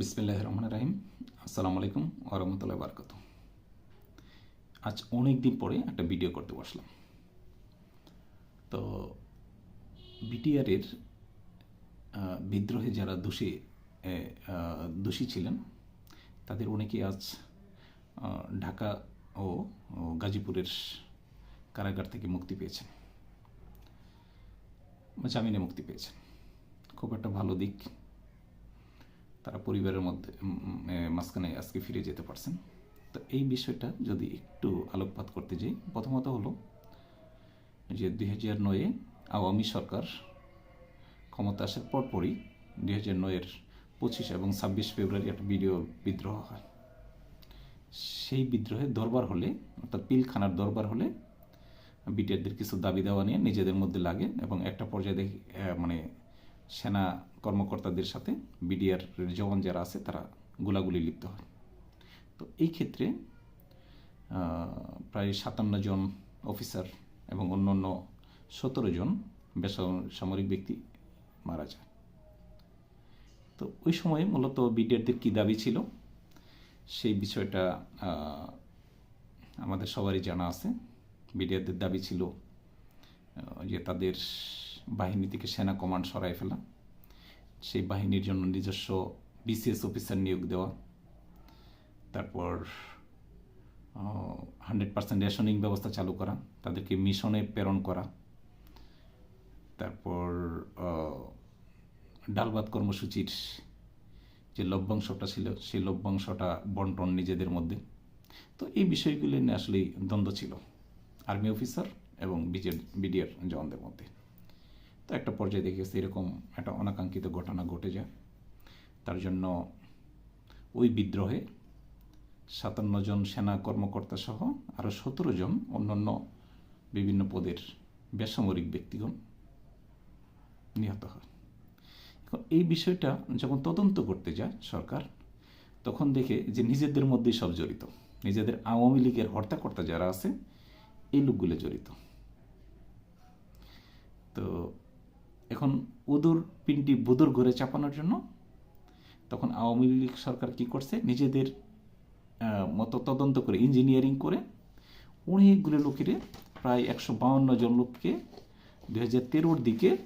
বিসমিল্লাহ রহমান রাহিম। আসসালামু আলাইকুম ওরহমতুল্লাহ বারকাত আজ অনেক দিন পরে একটা ভিডিও করতে বসলাম। তো বিটিআরের বিদ্রোহে যারা দোষী দোষী ছিলেন, তাদের অনেকেই আজ ঢাকা ও গাজীপুরের কারাগার থেকে মুক্তি পেয়েছেন। জামিনে মুক্তি পেয়েছেন। খুব একটা ভালো দিক তারা পরিবারের মধ্যে মাঝখানে আজকে ফিরে যেতে পারছেন। তো এই বিষয়টা যদি একটু আলোকপাত করতে যাই, প্রথমত হলো যে দুই হাজার নয়ে আওয়ামী সরকার ক্ষমতা আসার পরপরই দুই হাজার নয়ের পঁচিশ এবং ছাব্বিশ ফেব্রুয়ারি একটা বিডিও বিদ্রোহ হয়। সেই বিদ্রোহে দরবার হলে, অর্থাৎ পিলখানার দরবার হলে বিটিআরদের কিছু দাবি দেওয়া নিয়ে নিজেদের মধ্যে লাগে এবং একটা পর্যায়ে দেখি মানে সেনা কর্মকর্তাদের সাথে বিডিআর জওয়ান যারা আছে, তারা গোলাগুলি লিপ্ত হয়। তো এই ক্ষেত্রে প্রায় সাতান্ন জন অফিসার এবং অন্যান্য সতেরো জন বেসামরিক ব্যক্তি মারা যায় তো ওই সময়ে মূলত বিডিআরদের কী দাবি ছিল? সেই বিষয়টা আমাদের সবারই জানা আছে। বিডিআরদের দাবি ছিল যে তাদের বাহিনী থেকে সেনা কমান্ড সরাই ফেলা। সেই বাহিনীর জন্য নিজস্ব বিসিএস অফিসার নিয়োগ দেওয়া। তারপর হান্ড্রেড পার্সেন্ট রেশনিং ব্যবস্থা চালু করা তাদেরকে মিশনে প্রেরণ করা। তারপর আহ, ডালবাত কর্মসূচির যে লভ্যাংশটা ছিল সেই লভ্যাংশটা বন্টন নিজেদের মধ্যে। তো এই বিষয়গুলি নিয়ে আসলেই দ্বন্দ্ব ছিল। আর্মি অফিসার এবং বিজেড বিডিআর জওয়ানদের মধ্যে। তো একটা পর্যায়ে দেখে গেছে এরকম একটা অনাকাঙ্ক্ষিত ঘটনা ঘটে যায়। তার জন্য ওই বিদ্রোহে সাতান্ন জন সেনা কর্মকর্তা সহ আরও সতেরো জন অন্যান্য বিভিন্ন পদের বেসামরিক ব্যক্তিগণ নিহত হয়। এখন এই বিষয়টা যখন তদন্ত করতে যায় সরকার, তখন দেখে যে নিজেদের মধ্যেই সব জড়িত। নিজেদের আওয়ামী লীগের হর্তাকর্তা যারা আছে, এই লোকগুলো জড়িত। তো এখন উদুর পিন্ডি বুদুর ঘরে চাপানোর জন্য তখন আওয়ামী লীগ সরকার কি করছে? নিজেদের মতো তদন্ত করে ইঞ্জিনিয়ারিং করে অনেকগুলো লোকের, প্রায় একশো বাউন্ন জন লোককে দু হাজার তেরোর দিকে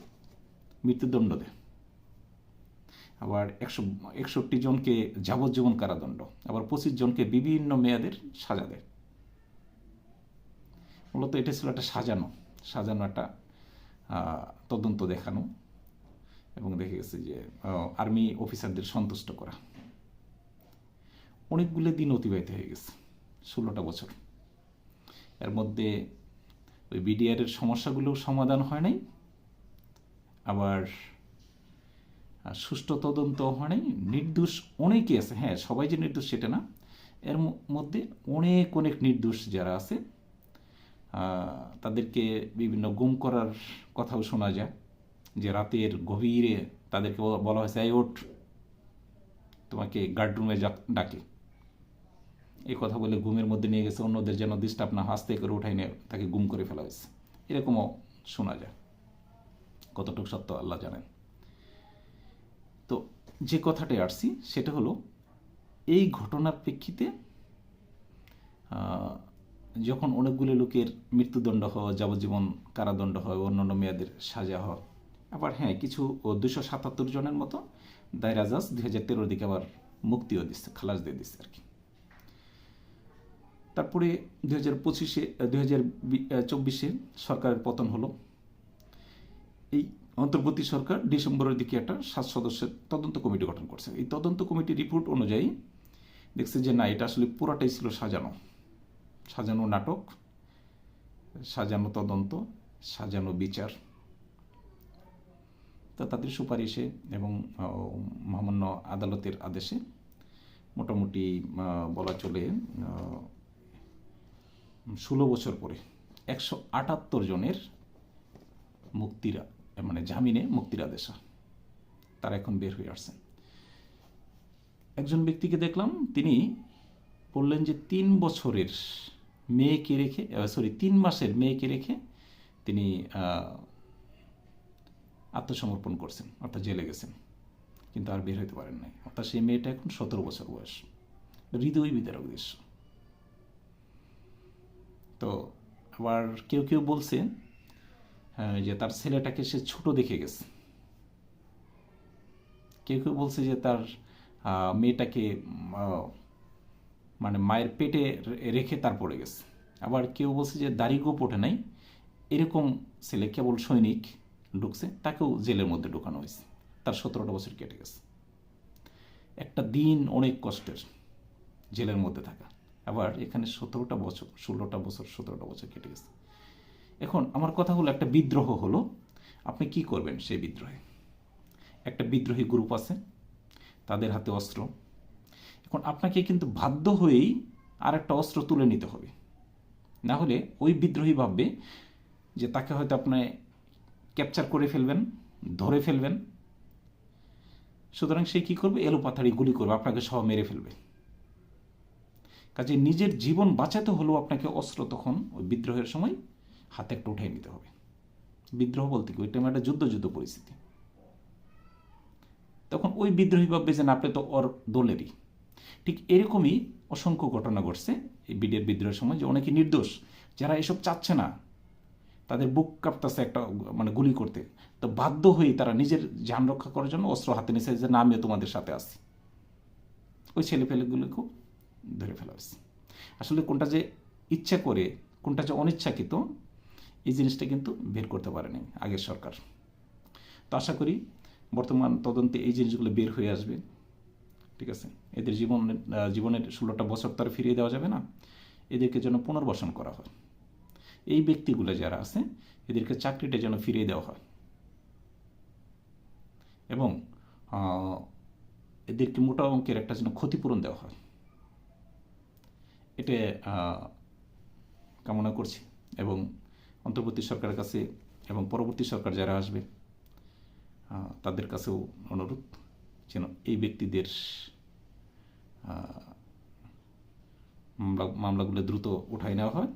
মৃত্যুদণ্ড দেয়। আবার একশো, একষট্টি জনকে যাবজ্জীবন কারাদণ্ড, আবার পঁচিশ জনকে বিভিন্ন মেয়াদের সাজা দেয়। মূলত এটা ছিল একটা সাজানো সাজানো একটা তদন্ত দেখানো এবং দেখে গেছে যে আর্মি অফিসারদের সন্তুষ্ট করা। অনেকগুলো দিন অতিবাহিত হয়ে গেছে, ষোলোটা বছর। এর মধ্যে ওই বিডিআরের সমস্যাগুলোও সমাধান হয় নাই, আবার সুষ্ঠু তদন্ত হয় নাই। নির্দোষ অনেকে আছে হ্যাঁ সবাই যে নির্দোষ সেটা না। এর মধ্যে অনেক অনেক নির্দোষ যারা আছে তাদেরকে বিভিন্ন গুম করার কথাও শোনা যায় যে রাতের গভীরে তাদেরকে বলা- হয়েছে, এই ওঠ, তোমাকে গার্ডরুমে ডাকে। এই কথা বলে ঘুমের মধ্যে নিয়ে গেছে, অন্যদের যেন ডিস্টার্ব না হাসতে করে উঠাই নিয়ে তাকে গুম করে ফেলা হয়েছে। এরকমও শোনা যায়। কতটুকু সত্য আল্লাহ জানেন। তো যে কথাটাই আসছি, সেটা হলো, এই ঘটনার প্রেক্ষিতে যখন অনেকগুলো লোকের মৃত্যুদণ্ড হয় যাবজ্জীবন কারাদণ্ড হয় অন্যান্য মেয়াদের সাজা হয় আবার হ্যাঁ কিছু দুশো সাতাত্তর জনের মতো দায়রাজাজ দুই হাজার তেরোর দিকে আবার মুক্তিও দিচ্ছে খালাস দিয়ে দিচ্ছে আর কি। তারপরে দুই হাজার পঁচিশে দুই হাজার চব্বিশে সরকারের পতন হলো। এই অন্তর্বর্তী সরকার ডিসেম্বরের দিকে একটা সাত সদস্যের তদন্ত কমিটি গঠন করছে। এই তদন্ত কমিটির রিপোর্ট অনুযায়ী দেখছে যে না, এটা আসলে পুরাটাই ছিল সাজানো। সাজানো নাটক, সাজানো তদন্ত, সাজানো বিচার তা তাদের সুপারিশে এবং মহামান্য আদালতের আদেশে মোটামুটি বলা চলে ষোলো বছর পরে একশো আটাত্তর জনের মুক্তিরা মানে জামিনে মুক্তির আদেশ। তারা এখন বের হয়ে আসছেন একজন ব্যক্তিকে দেখলাম, তিনি বললেন যে তিন বছরের মেয়েকে রেখে সরি তিন মাসের মেয়েকে রেখে তিনি আত্মসমর্পণ করছেন, অর্থাৎ জেলে গেছেন। কিন্তু আর বের হইতে পারেন নাই। অর্থাৎ সেই মেয়েটা এখন সতেরো বছর বয়স। হৃদয় বিদারক দৃশ্য তো আবার কেউ কেউ বলছে যে তার ছেলেটাকে সে ছোট দেখে গেছে। কেউ কেউ বলছে যে তার মেয়েটাকে মানে মায়ের পেটে রেখে তার পড়ে গেছে। আবার কেউ বলছে যে দাড়ি গোপ ওঠে নাই। এরকম ছেলে কেবল সৈনিক ঢুকছে, তাকেও জেলের মধ্যে ঢোকানো হয়েছে। তার সতেরোটা বছর কেটে গেছে। একটা দিন অনেক কষ্টের জেলের মধ্যে থাকা। আবার এখানে সতেরোটা বছর, ষোলোটা বছর, সতেরোটা বছর কেটে গেছে। এখন আমার কথা হলো, একটা বিদ্রোহ হলো। আপনি কি করবেন সেই বিদ্রোহে? একটা বিদ্রোহী গ্রুপ আছে, তাদের হাতে অস্ত্র। এখন আপনাকে কিন্তু বাধ্য হয়েই আর একটা অস্ত্র তুলে নিতে হবে। না হলে ওই বিদ্রোহী ভাববে যে তাকে হয়তো আপনি ক্যাপচার করে ফেলবেন, ধরে ফেলবেন। সুতরাং সে কী করবে? এলোপাথাড়ি গুলি করবে, আপনাকে সহ মেরে ফেলবে। কাজে নিজের জীবন বাঁচাতে হলেও আপনাকে অস্ত্র তখন ওই বিদ্রোহের সময় হাতে একটা উঠাই নিতে হবে। বিদ্রোহ বলতে কি? ওই টাইমে একটা যুদ্ধ যুদ্ধ পরিস্থিতি। তখন ওই বিদ্রোহী ভাববে যে না, আপনি তো ওর দলেরই। ঠিক এরকমই অসংখ্য ঘটনা ঘটছে এই বিডিআর বিদ্রোহের সময় যে অনেকে নির্দোষ, যারা এসব চাচ্ছে না, তাদের বুক কাঁপতেছে একটা মানে গুলি করতে। তো বাধ্য হয়ে তারা নিজের যান রক্ষা করার জন্য অস্ত্র হাতে নিয়েছে, যে না, আমিও তোমাদের সাথে আছি। ওই ছেলে পেলেগুলোকেও ধরে ফেলা হয়েছে। আসলে কোনটা যে ইচ্ছা করে, কোনটা যে অনিচ্ছাকৃত, এই জিনিসটা কিন্তু বের করতে পারেনি আগের সরকার। তো আশা করি বর্তমান তদন্তে এই জিনিসগুলো বের হয়ে আসবে। ঠিক আছে? এদের জীবনের জীবনের ষোলোটা বছর তো আর ফিরিয়ে দেওয়া যাবে না। এদেরকে যেন পুনর্বাসন করা হয়। এই ব্যক্তিগুলো যারা আছে, এদেরকে চাকরিটা যেন ফিরিয়ে দেওয়া হয়। এবং এদেরকে মোটা অঙ্কের একটা যেন ক্ষতিপূরণ দেওয়া হয়। এটা কামনা করছি। এবং অন্তর্বর্তী সরকারের কাছে এবং পরবর্তী সরকার যারা আসবে তাদের কাছেও অনুরোধ যেন এই ব্যক্তিদের মামলা, মামলাগুলো দ্রুত উঠাই নেওয়া হয়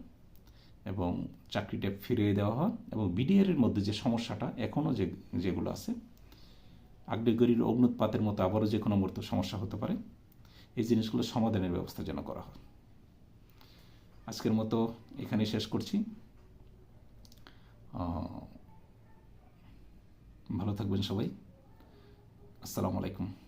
এবং চাকরিটা ফিরিয়ে দেওয়া হয় এবং বিডিআর এর মধ্যে যে সমস্যাটা এখনও যে, যেগুলো আছে, আগ্নেয়গিরির অগ্নুৎপাতের মতো আবারও যে কোনো মুহূর্তে সমস্যা হতে পারে, এই জিনিসগুলো সমাধানের ব্যবস্থা যেন করা হয়। আজকের মতো এখানে শেষ করছি। ভালো থাকবেন সবাই। আসসালামু আলাইকুম।